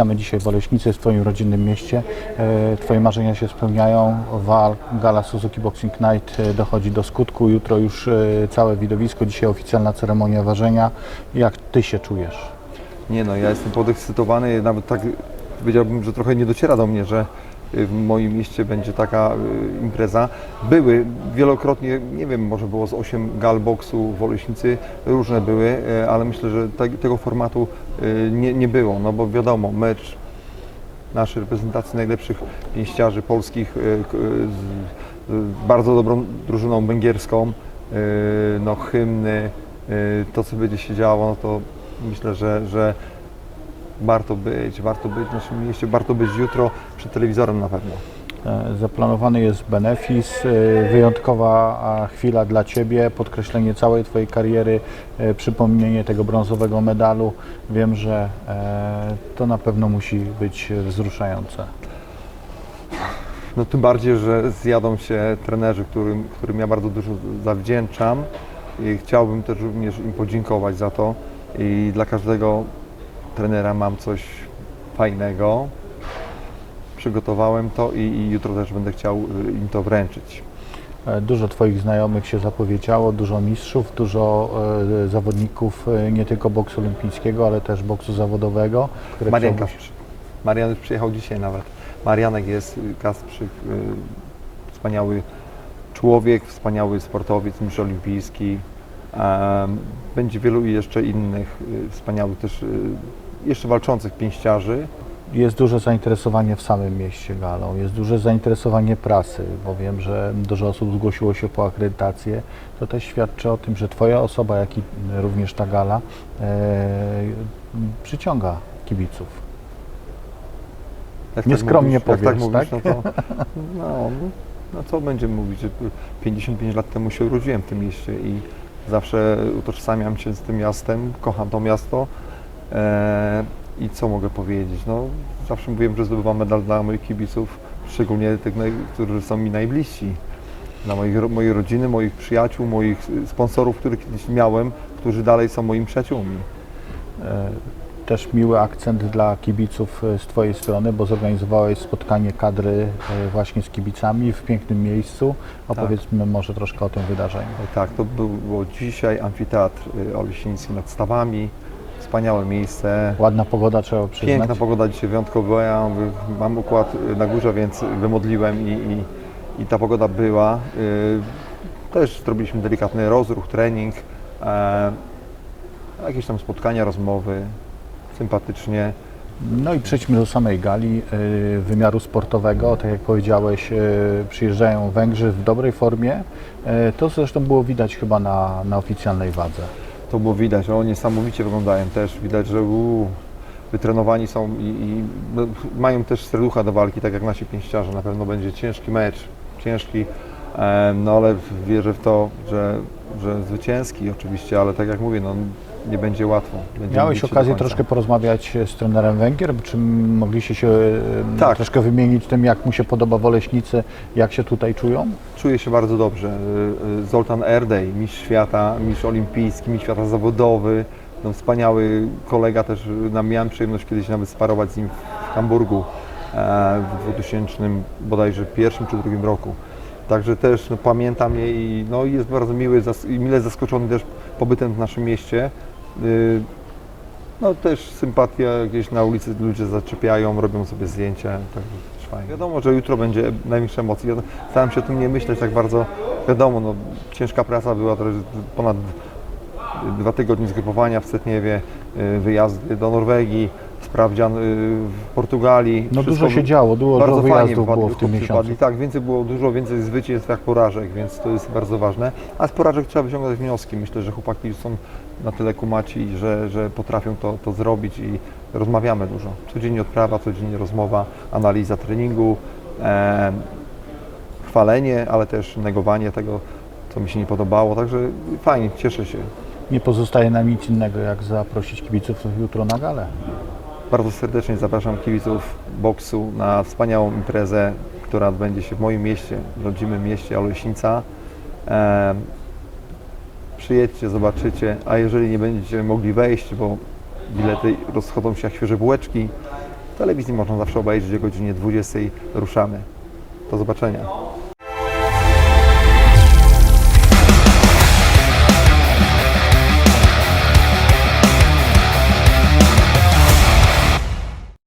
Witamy dzisiaj w Oleśnicy, w Twoim rodzinnym mieście. E, Twoje marzenia się spełniają. Wal, gala Suzuki Boxing Night e, dochodzi do skutku. Jutro już e, całe widowisko, dzisiaj oficjalna ceremonia ważenia. Jak Ty się czujesz? Nie no, ja jestem podekscytowany, nawet tak powiedziałbym, że trochę nie dociera do mnie, że w moim mieście będzie taka y, impreza. Były wielokrotnie, nie wiem, może było z 8 gal boksu w Oleśnicy, różne były, y, ale myślę, że te, tego formatu y, nie, nie było, no bo wiadomo, mecz naszej reprezentacji najlepszych pięściarzy polskich y, z, bardzo dobrą drużyną węgierską, y, no hymny, y, to co będzie się działo, no to myślę, że, że warto być, warto być w naszym mieście, warto być jutro przed telewizorem na pewno. E, Zaplanowany jest benefis, e, wyjątkowa chwila dla Ciebie, podkreślenie całej Twojej kariery, e, przypomnienie tego brązowego medalu. Wiem, że to na pewno musi być wzruszające. No tym bardziej, że zjadą się trenerzy, którym, którym ja bardzo dużo zawdzięczam i chciałbym też również im podziękować za to i dla każdego trenera mam coś fajnego. Przygotowałem to i, i jutro też będę chciał y, im to wręczyć. E, Dużo Twoich znajomych się zapowiedziało, dużo mistrzów, dużo e, zawodników e, nie tylko boksu olimpijskiego, ale też boksu zawodowego. Marianka, chciałbyś- Marian już przyjechał dzisiaj nawet. Marianek jest y, Kasprzyk, y, wspaniały człowiek, wspaniały sportowiec, mistrz olimpijski. Będzie wielu jeszcze innych y, wspaniałych też y, jeszcze walczących pięściarzy. Jest duże zainteresowanie w samym mieście galą, jest duże zainteresowanie prasy, bo wiem, że dużo osób zgłosiło się po akredytację. To też świadczy o tym, że Twoja osoba, jak i również ta gala e, przyciąga kibiców. Jak Nieskromnie mówisz, jak tak powiesz, mówisz, tak? no to no, no, no co będziemy mówić, że 55 lat temu się urodziłem w tym mieście i zawsze utożsamiam się z tym miastem, kocham to miasto. E, i co mogę powiedzieć, no zawsze mówiłem, że zdobywam medal dla moich kibiców, szczególnie tych, którzy są mi najbliżsi, dla moich, mojej rodziny, moich przyjaciół, moich sponsorów, których kiedyś miałem, którzy dalej są moimi przyjaciółmi. E, Też miły akcent dla kibiców e, z Twojej strony, bo zorganizowałeś spotkanie kadry e, właśnie z kibicami w pięknym miejscu. Opowiedzmy może troszkę o tym wydarzeniu. Tak, to było dzisiaj amfiteatr Olesiński nad Stawami, wspaniałe miejsce. Ładna pogoda, trzeba przyznać. Piękna pogoda dzisiaj wyjątkowo była. Ja mam układ na górze, więc wymodliłem i, i, i ta pogoda była. Też zrobiliśmy delikatny rozruch, trening, e, jakieś tam spotkania, rozmowy, sympatycznie. No i przejdźmy do samej gali y, wymiaru sportowego. Tak jak powiedziałeś, y, przyjeżdżają Węgrzy w dobrej formie. Y, To zresztą było widać chyba na, na oficjalnej wadze. To było widać, że oni niesamowicie wyglądają też. Widać, że uu, wytrenowani są i, i no, mają też serducha do walki, tak jak nasi pięściarze. Na pewno będzie ciężki mecz, ciężki, no ale wierzę w to, że, że zwycięski oczywiście, ale tak jak mówię, no, nie będzie łatwo. Miałeś okazję troszkę porozmawiać z trenerem Węgier, czy mogliście się y, Tak. troszkę wymienić tym, jak mu się podoba w Oleśnicy, jak się tutaj czują? Czuję się bardzo dobrze. Y, Zoltan Erdej, mistrz świata, mistrz olimpijski, mistrz świata zawodowy, no, wspaniały kolega też. na- Miałem przyjemność kiedyś nawet sparować z nim w Hamburgu e, w 2000 bodajże pierwszym czy drugim roku. Także też no, pamiętam je i no, jest bardzo miły, zas- mile zaskoczony też pobytem w naszym mieście. Y, No też sympatia gdzieś na ulicy ludzie zaczepiają, robią sobie zdjęcia, też fajnie. Wiadomo, że jutro będzie największe emocje. Wiadomo, Staram się o tym nie myśleć tak bardzo. Wiadomo, no, ciężka praca była, jest ponad dwa tygodnie zgrupowania w Setniewie, y, wyjazdy do Norwegii, sprawdzian y, w Portugalii. No Wszystko dużo się działo, dużo bardzo wyjazdów było w tym miesiącu. Tak, więcej było dużo więcej zwycięstw jak porażek, więc to jest bardzo ważne. A z porażek trzeba wyciągać wnioski. Myślę, że chłopaki są na tyle kumaci, że, że potrafią to, to zrobić i rozmawiamy dużo. Codziennie odprawa, codziennie rozmowa, analiza treningu, e, chwalenie, ale też negowanie tego, co mi się nie podobało. Także fajnie, cieszę się. Nie pozostaje nam nic innego, jak zaprosić kibiców jutro na galę. Bardzo serdecznie zapraszam kibiców boksu na wspaniałą imprezę, która odbędzie się w moim mieście, rodzimym mieście Oleśnica. Em, przyjedźcie, zobaczycie, a jeżeli nie będziecie mogli wejść, bo bilety rozchodzą się jak świeże bułeczki, telewizji można zawsze obejrzeć o godzinie 20. Ruszamy. Do zobaczenia.